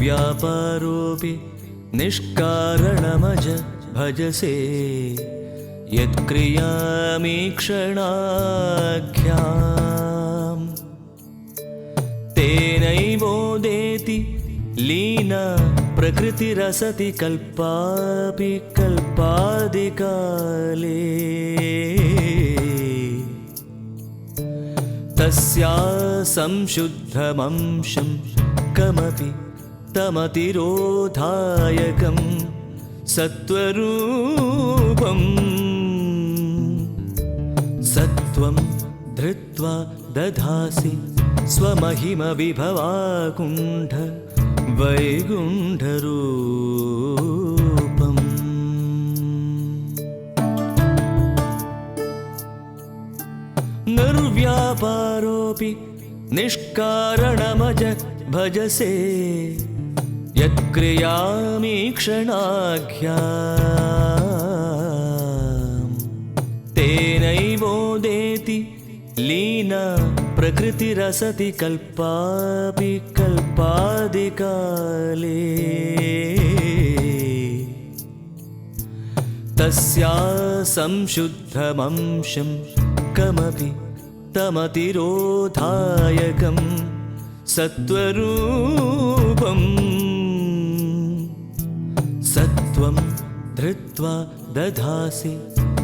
निर्व्यापारोऽपि निष्कारणमज भजसे। यत्क्रियामीक्षणाख्याम् तेनैवोदेति लीना प्रकृतिरसति कल्पापि कल्पादिकाले। तस्या संशुद्धमंशं कमपि तमतिरोधायकं सत्त्वरूपम्। सत्त्वं धृत्वा दधासि स्वमहिमविभवाकुण्ठ वैकुण्ठरूपम्। निर्व्यापारोऽपि निष्कारणमज भजसे यत्क्रियामीक्षणाख्या तेनैवोदेति लीना प्रकृतिरसति कल्पापि कल्पादिकाले। तस्या संशुद्धमंशं कमपि तमतिरोधायकं सत्त्वरूपम् सत्त्वं धृत्वा दधासि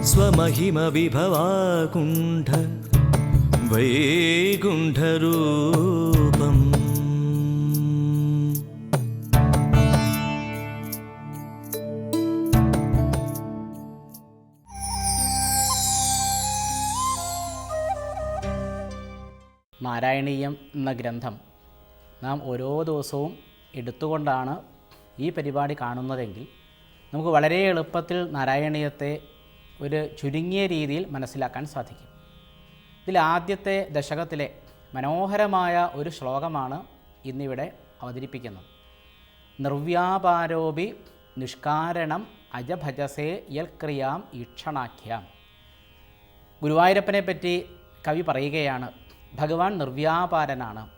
स्वमहिमविभवाकुण्ठ वैकुण्ठरूपम् നാരായണീയം എന്ന ഗ്രന്ഥം നാം ഓരോ ദിവസവും എടുത്തുകൊണ്ടാണ് ഈ പരിപാടി കാണുന്നതെങ്കിൽ നമുക്ക് വളരെ എളുപ്പത്തിൽ നാരായണീയത്തെ ഒരു ചുരുങ്ങിയ രീതിയിൽ മനസ്സിലാക്കാൻ സാധിക്കും. ഇതിൽ ആദ്യത്തെ ദശകത്തിലെ മനോഹരമായ ഒരു ശ്ലോകമാണ് ഇന്നിവിടെ അവതരിപ്പിക്കുന്നത്. നിർവ്യാപാരോപി നിഷ്കാരണം അജഭജസേ യൽക്രിയാം ഈക്ഷണാഖ്യാം. ഗുരുവായൂരപ്പനെ പറ്റി കവി പറയുകയാണ് ഭഗവാൻ നിർവ്യാപാരനാണ്.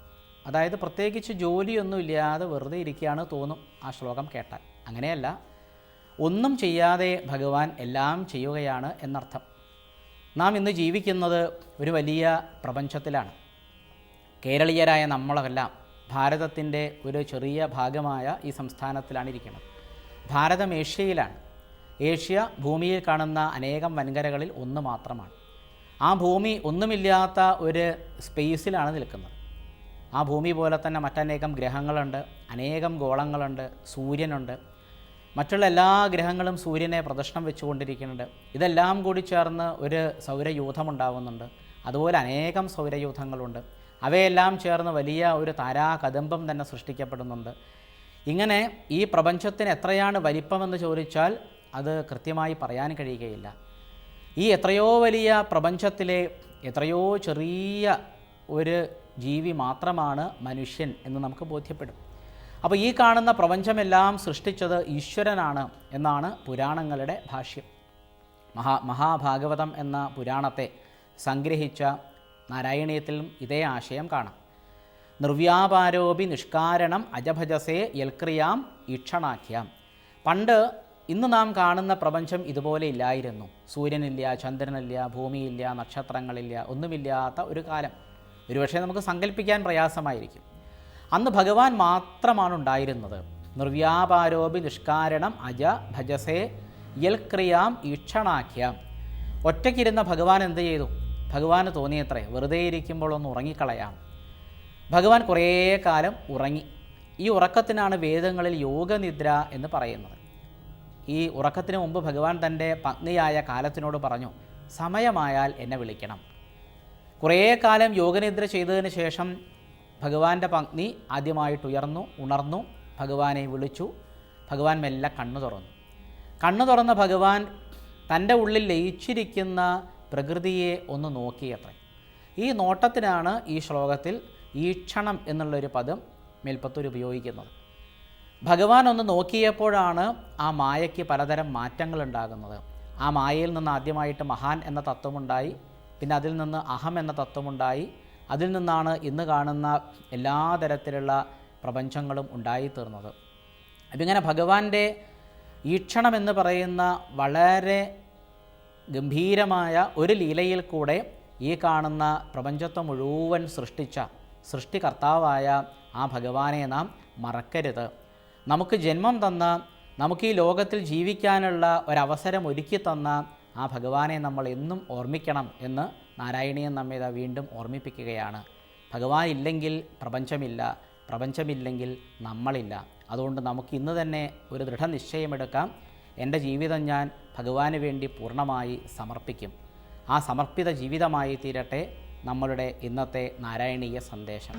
അതായത് പ്രത്യേകിച്ച് ജോലിയൊന്നുമില്ലാതെ വെറുതെ ഇരിക്കുകയാണ് തോന്നും ആ ശ്ലോകം കേട്ടാൽ. അങ്ങനെയല്ല ഒന്നും ചെയ്യാതെ ഭഗവാൻ എല്ലാം ചെയ്യുകയാണ് എന്നർത്ഥം. നാം ഇന്ന് ജീവിക്കുന്നത് ഒരു വലിയ പ്രപഞ്ചത്തിലാണ്. കേരളീയരായ നമ്മളെല്ലാം ഭാരതത്തിന്റെ ഒരു ചെറിയ ഭാഗമായ ഈ സംസ്ഥാനത്തിലാണ് ഇരിക്കുന്നത്. ഭാരതം ഏഷ്യയിലാണ്. ഏഷ്യ ഭൂമിയിൽ കാണുന്ന അനേകം വൻകരകളിൽ ഒന്ന് മാത്രമാണ്. ആ ഭൂമി ഒന്നുമില്ലാത്ത ഒരു സ്പേസിലാണ് നിൽക്കുന്നത്. ആ ഭൂമി പോലെ തന്നെ മറ്റനേകം ഗ്രഹങ്ങളുണ്ട് അനേകം ഗോളങ്ങളുണ്ട് സൂര്യനുണ്ട് മറ്റുള്ള എല്ലാ ഗ്രഹങ്ങളും സൂര്യനെ പ്രദക്ഷിണം വെച്ചുകൊണ്ടിരിക്കുന്നുണ്ട്. ഇതെല്ലാം കൂടി ചേർന്ന് ഒരു സൗരയൂഥമുണ്ടാവുന്നുണ്ട്. അതുപോലെ അനേകം സൗരയൂഥങ്ങളുണ്ട്. അവയെല്ലാം ചേർന്ന് വലിയ ഒരു താരാകദംബം തന്നെ സൃഷ്ടിക്കപ്പെടുന്നുണ്ട്. ഇങ്ങനെ ഈ പ്രപഞ്ചത്തിന് എത്രയാണ് വലിപ്പമെന്ന് ചോദിച്ചാൽ അത് കൃത്യമായി പറയാൻ കഴിയുകയില്ല. ഈ എത്രയോ വലിയ പ്രപഞ്ചത്തിലെ എത്രയോ ചെറിയ ഒരു ജീവി മാത്രമാണ് മനുഷ്യൻ എന്ന് നമുക്ക് ബോധ്യപ്പെടും. അപ്പോൾ ഈ കാണുന്ന പ്രപഞ്ചമെല്ലാം സൃഷ്ടിച്ചത് ഈശ്വരനാണ് എന്നാണ് പുരാണങ്ങളുടെ ഭാഷ്യം. മഹാ മഹാഭാഗവതം എന്ന പുരാണത്തെ സംഗ്രഹിച്ച നാരായണീയത്തിലും ഇതേ ആശയം കാണാം. നിർവ്യാപാരോപി നിഷ്കാരണം അജഭജസേ യൽക്രിയാം ഈക്ഷണാഖ്യാം. പണ്ട് ഇന്ന് നാം കാണുന്ന പ്രപഞ്ചം ഇതുപോലെ ഇല്ലായിരുന്നു. സൂര്യനില്ല ചന്ദ്രനില്ല ഭൂമിയില്ല നക്ഷത്രങ്ങളില്ല ഒന്നുമില്ലാത്ത ഒരു കാലം. ഒരുപക്ഷെ നമുക്ക് സങ്കല്പിക്കാൻ പ്രയാസമായിരിക്കും. അന്ന് ഭഗവാൻ മാത്രമാണ് ഉണ്ടായിരുന്നത് നിർവ്യാപാരോപി നിഷ്കാരണം അജ ഭജസേ യൽക്രിയാം ഈക്ഷണാഖ്യാം. ഒറ്റയ്ക്കിരുന്ന ഭഗവാൻ എന്ത് ചെയ്തു? ഭഗവാന് തോന്നിയത്രേ വെറുതെ ഇരിക്കുമ്പോൾ ഒന്ന് ഉറങ്ങിക്കളയാം. ഭഗവാൻ കുറേ കാലം ഉറങ്ങി. ഈ ഉറക്കത്തിനാണ് വേദങ്ങളിൽ യോഗനിദ്ര എന്ന് പറയുന്നത്. ഈ ഉറക്കത്തിന് മുമ്പ് ഭഗവാൻ തന്റെ പത്നിയായ കാലത്തിനോട് പറഞ്ഞു സമയമായാൽ എന്നെ വിളിക്കണം. കുറേ കാലം യോഗനിദ്ര ചെയ്തതിന് ശേഷം ഭഗവാന്റെ പത്നി ആദ്യമായിട്ട് ഉയർന്നു ഉണർന്നു ഭഗവാനെ വിളിച്ചു. ഭഗവാൻ മെല്ലെ കണ്ണു തുറന്നു. കണ്ണു തുറന്ന ഭഗവാൻ തന്റെ ഉള്ളിൽ ലയിച്ചിരിക്കുന്ന പ്രകൃതിയെ ഒന്ന് നോക്കിയത്രേ. ഈ നോട്ടത്തിനാണ് ഈ ശ്ലോകത്തിൽ ഈക്ഷണം എന്നുള്ളൊരു പദം മേൽപ്പത്തൂർ ഉപയോഗിക്കുന്നത്. ഭഗവാൻ ഒന്ന് നോക്കിയപ്പോഴാണ് ആ മായയ്ക്ക് പലതരം മാറ്റങ്ങൾ ഉണ്ടാകുന്നത് ആ മായയിൽ നിന്ന് ആദ്യമായിട്ട് മഹാൻ എന്ന തത്വമുണ്ടായി പിന്നെ അതിൽ നിന്ന് അഹം എന്ന തത്വമുണ്ടായി അതിൽ നിന്നാണ് ഇന്ന് കാണുന്ന എല്ലാ തരത്തിലുള്ള പ്രപഞ്ചങ്ങളും ഉണ്ടായിത്തീർന്നത്. അപ്പം ഇങ്ങനെ ഭഗവാന്റെ ഈക്ഷണം എന്ന് പറയുന്ന വളരെ ഗംഭീരമായ ഒരു ലീലയിൽ കൂടെ ഈ കാണുന്ന പ്രപഞ്ചത്തെ മുഴുവൻ സൃഷ്ടിച്ച സൃഷ്ടികർത്താവായ ആ ഭഗവാനെ നാം മറക്കരുത്. നമുക്ക് ജന്മം തന്ന നമുക്ക് ഈ ലോകത്തിൽ ജീവിക്കാനുള്ള ഒരവസരം ഒരുക്കി തന്ന ആ ഭഗവാനെ നമ്മൾ എന്നും ഓർമ്മിക്കണം എന്ന് നാരായണീയൻ നമ്മെ വീണ്ടും ഓർമ്മിപ്പിക്കുകയാണ്. ഭഗവാൻ ഇല്ലെങ്കിൽ പ്രപഞ്ചമില്ല പ്രപഞ്ചമില്ലെങ്കിൽ നമ്മളില്ല. അതുകൊണ്ട് നമുക്ക് ഇന്ന് തന്നെ ഒരു ദൃഢനിശ്ചയമെടുക്കാം. എന്റെ ജീവിതം ഞാൻ ഭഗവാന് വേണ്ടി പൂർണമായി സമർപ്പിക്കും. ആ സമർപ്പിത ജീവിതമായി തീരട്ടെ നമ്മളുടെ ഇന്നത്തെ നാരായണീയ സന്ദേശം.